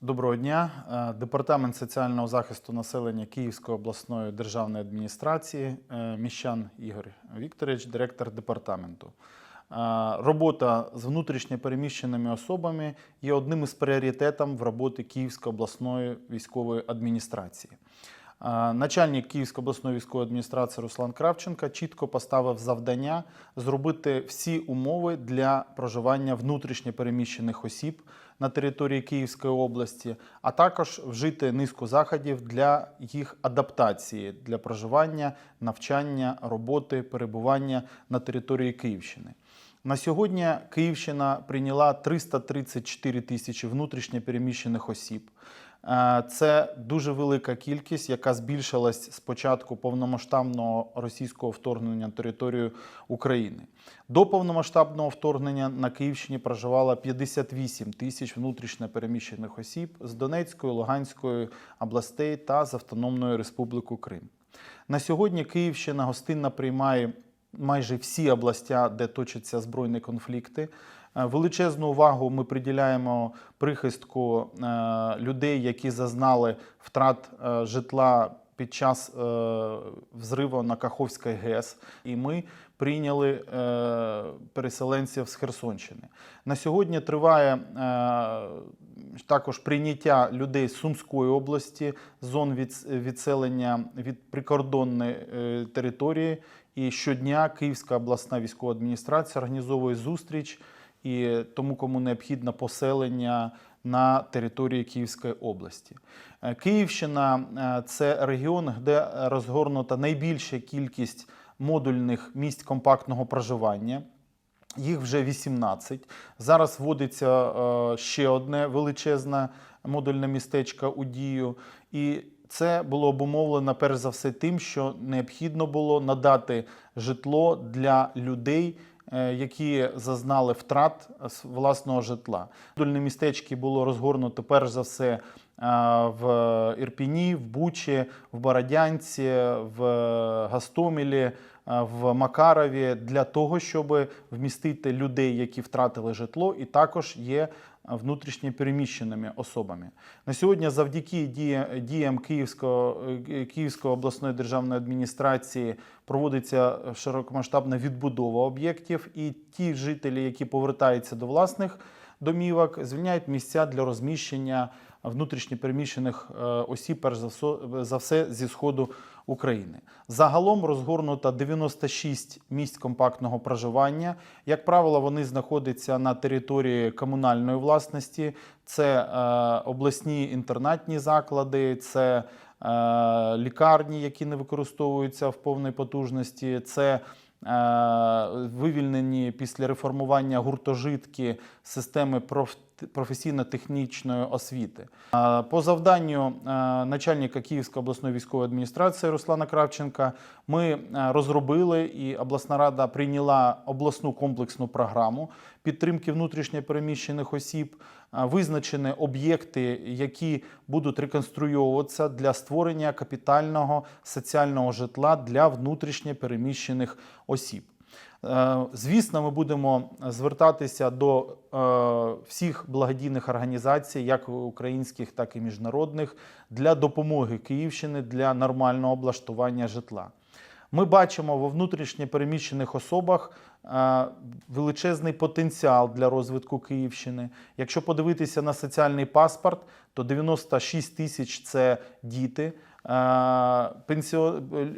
Доброго дня. Е, Департамент соціального захисту населення Київської обласної державної адміністрації, е, міщан Ігор Вікторович, директор департаменту. Е, Робота з внутрішньо переміщеними особами є одним із пріоритетів в роботі Київської обласної військової адміністрації. Начальник Київської обласної військової адміністрації Руслан Кравченко чітко поставив завдання зробити всі умови для проживання внутрішньо переміщених осіб на території Київської області, а також вжити низку заходів для їх адаптації для проживання, навчання, роботи, перебування на території Київщини. На сьогодні Київщина прийняла 334 тисячі внутрішньо переміщених осіб. Е, Це дуже велика кількість, яка збільшилась з початку повномасштабного російського вторгнення на територію України. До повномасштабного вторгнення на Київщині проживало 58 тисяч внутрішньо переміщених осіб з Донецької, Луганської областей та з Автономної Республіки Крим. На сьогодні Київщина гостинно приймає майже всі областя, де точаться збройні конфлікти. Е, Величезну увагу ми приділяємо прихистку е, людей, які зазнали втрат е, житла під час взриву на Каховській ГЕС. І ми прийняли переселенців з Херсонщини. На сьогодні триває також прийняття людей з Сумської області, зон від, відселення від прикордонної е, території. І щодня Київська обласна військова адміністрація організовує зустріч і тому, кому необхідно поселення на території Київської області. Е, Київщина е, це регіон, де розгорнута найбільша кількість модульних місць компактного проживання. Їх вже 18. Зараз вводиться е, ще одне величезне модульне містечко у дію. І це було обумовлено перш за все тим, що необхідно було надати житло для людей, е, які зазнали втрат власного житла. Модульні містечки було розгорнуто перш за все е, в Ірпіні, в Бучі, в Бородянці, в Гастомелі, е, в Макарові для того, щоб вмістити людей, які втратили житло, і також є внутрішньо переміщеними особами. На сьогодні, завдяки діям Київського, е, Київської обласної державної адміністрації проводиться широкомасштабна відбудова об'єктів, і ті жителі, які повертаються до власних домівок, звільняють місця для розміщення внутрішньо переміщених е, осіб, перш за все, зі сходу України. Загалом розгорнуто 96 місць компактного проживання. Як правило, вони знаходяться на території комунальної власності. Це е, обласні інтернатні заклади, це е, лікарні, які не використовуються в повній потужності. Це вивільнені після реформування гуртожитки системи проф- професійно-технічної освіти. По завданню е, начальника Київської обласної військової адміністрації Руслана Кравченка ми е, розробили і обласна рада прийняла обласну комплексну програму підтримки внутрішньо переміщених осіб. Е, Визначені об'єкти, які будуть реконструйовуватися для створення капітального соціального житла для внутрішньо переміщених осіб. Е, Звісно, ми будемо звертатися до е, всіх благодійних організацій, як українських, так і міжнародних, для допомоги Київщини для нормального облаштування житла. Ми бачимо во внутрішньо переміщених особах е, величезний потенціал для розвитку Київщини. Якщо подивитися на соціальний паспорт, то 96 тисяч це діти.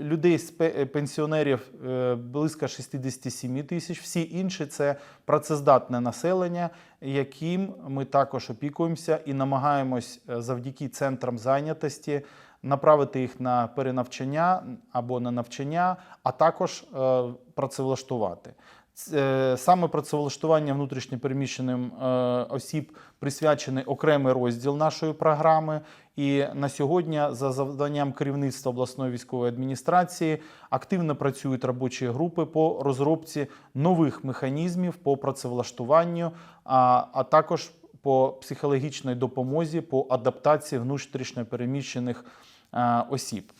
Людей з пенсіонерів е, близько 67 тисяч. Всі інші це працездатне населення, яким ми також опікуємося і намагаємось е, завдяки центрам зайнятості направити їх на перенавчання або на навчання, а також е, працевлаштувати. Це, Саме працевлаштування внутрішньопереміщеним е, осіб присвячений окремий розділ нашої програми. І на сьогодні, за завданням керівництва обласної військової адміністрації, активно працюють робочі групи по розробці нових механізмів по працевлаштуванню, а, а також по психологічній допомозі по адаптації внутрішньо переміщених е, осіб.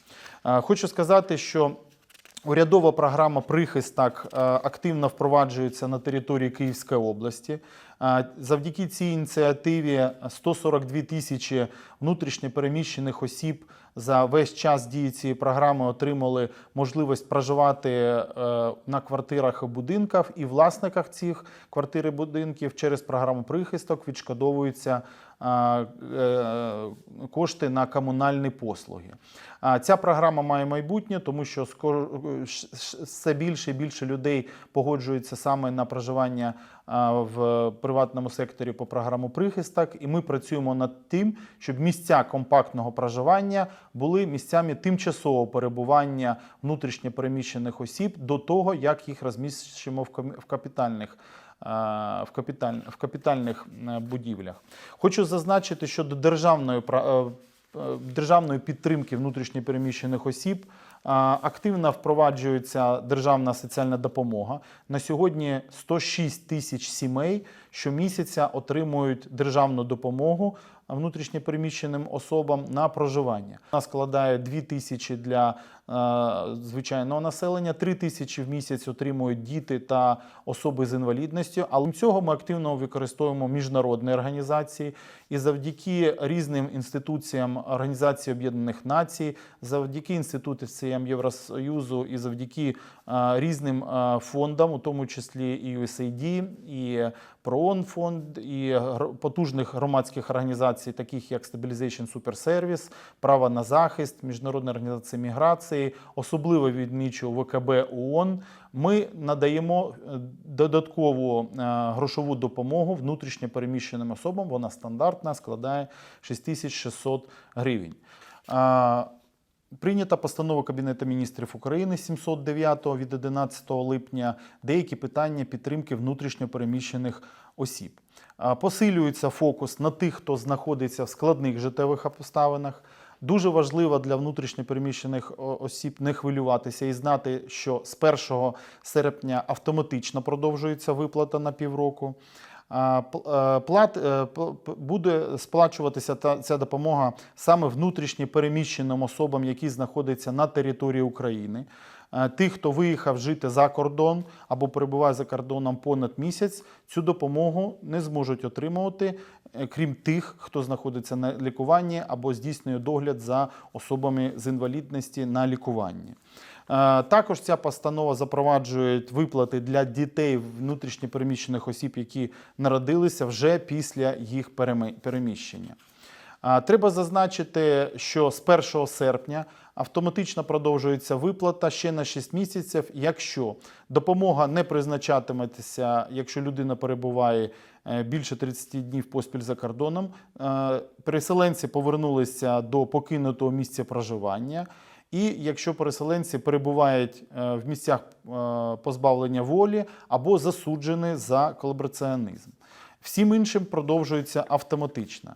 Е, Хочу сказати, що Урядова програма Прихистак е, активно впроваджується на території Київської області. Завдяки цій ініціативі 142 тисячі внутрішньопереміщених осіб за весь час дії цієї програми отримали можливість проживати е, на квартирах і будинках, і власниках цих квартир і будинків через програму Прихисток відшкодовуються е, е, кошти на комунальні послуги. Ця програма має майбутнє, тому що все більше і більше людей погоджуються саме на проживання в приватному секторі по програму Прихисток, і ми працюємо над тим, щоб місця компактного проживання були місцями тимчасового перебування внутрішньопереміщених осіб до того, як їх розміщимо в капітальних. В, капіталь, в капітальних е, будівлях. Хочу зазначити, що до державної е, е, державної підтримки внутрішньопереміщених осіб а, активно впроваджується державна соціальна допомога. На сьогодні 106 тисяч сімей щомісяця отримують державну допомогу внутрішньопереміщеним особам на проживання. Вона складає 2 тисячі для е, звичайного населення, 3 тисячі в місяць отримують діти та особи з інвалідністю. Але цього ми активно використовуємо міжнародні організації і завдяки різним інституціям Організації Об'єднаних Націй, завдяки інституціям Євросоюзу і завдяки е, різним е, фондам, у тому числі і USAID, і ПРООН фонд, і потужних громадських організацій, таких як Stabilization Super Service, Право на захист, Міжнародна організація міграції, особливо відмічу ВКБ ООН. Ми надаємо е, додаткову е, грошову допомогу внутрішньо переміщеним особам. Вона стандартна, складає 6600 гривень. Прийнята постанова Кабінету міністрів України 709 від 11 липня деякі питання підтримки внутрішньопереміщених осіб. Посилюється фокус на тих, хто знаходиться в складних життєвих обставинах. Дуже важливо для внутрішньопереміщених осіб не хвилюватися і знати, що з 1 серпня автоматично продовжується виплата на півроку. Е, Плат е, буде сплачуватися ця допомога саме внутрішньо переміщеним особам, які знаходяться на території України. Е, Тих, хто виїхав жити за кордон або перебуває за кордоном понад місяць, цю допомогу не зможуть отримувати, е, крім тих, хто знаходиться на лікуванні або здійснює догляд за особами з інвалідності на лікуванні. Е, Також ця постанова запроваджує виплати для дітей внутрішньопереміщених осіб, які народилися вже після їх переміщення. Треба зазначити, що з 1 серпня автоматично продовжується виплата ще на 6 місяців, якщо допомога не призначатиметься, якщо людина перебуває е, більше 30 днів поспіль за кордоном, е, переселенці повернулися до покинутого місця проживання. І якщо переселенці перебувають е, в місцях позбавлення волі або засуджені за колабораціонізм. Всім іншим продовжується автоматично.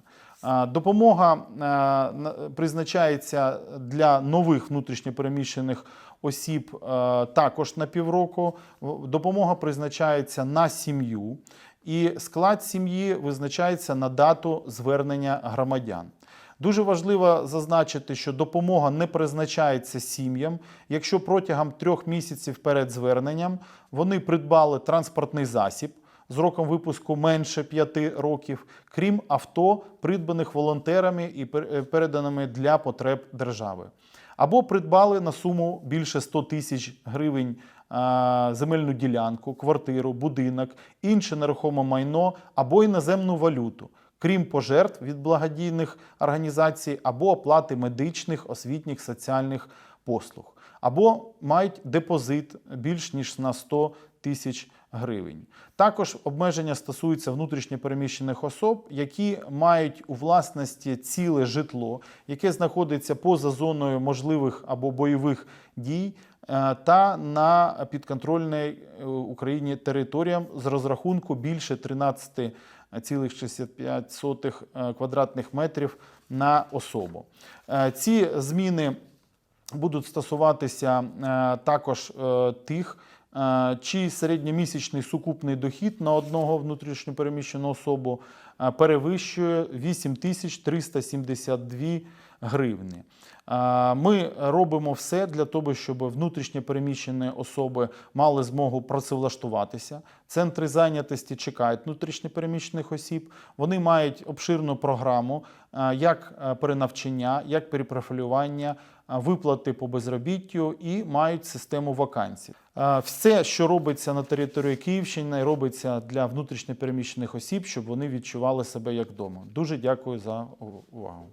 Допомога е, призначається для нових внутрішньопереміщених осіб е, також на півроку. Допомога призначається на сім'ю, і склад сім'ї визначається на дату звернення громадян. Дуже важливо зазначити, що допомога не призначається сім'ям, якщо протягом трьох місяців перед зверненням вони придбали транспортний засіб з роком випуску менше 5 років, крім авто, придбаних волонтерами і е, переданими для потреб держави. Або придбали на суму більше 100 тисяч гривень земельну ділянку, квартиру, будинок, інше нерухоме майно або іноземну валюту крім пожертв від благодійних організацій або оплати медичних, освітніх, соціальних послуг, або мають депозит більш ніж на 100 тисяч гривень. Також обмеження стосуються внутрішньопереміщених особ, які мають у власності ціле житло, яке знаходиться поза зоною можливих або бойових дій. е, Та на підконтрольній е, Україні територіям з розрахунку більше 13,65 е, квадратних метрів на особу. Ці зміни будуть стосуватися також тих, е, чий середньомісячний сукупний дохід на одного внутрішньопереміщену особу е, перевищує 8372 гривні. А, Ми робимо все для того, щоб внутрішньо переміщені особи мали змогу працевлаштуватися. Центри зайнятості чекають внутрішньо переміщених осіб. Вони мають обширну програму як перенавчання, як перепрофілювання, виплати по безробіттю і мають систему вакансій. Все, що робиться на території Київщини, робиться для внутрішньопереміщених осіб, щоб вони відчували себе як вдома. Дуже дякую за увагу.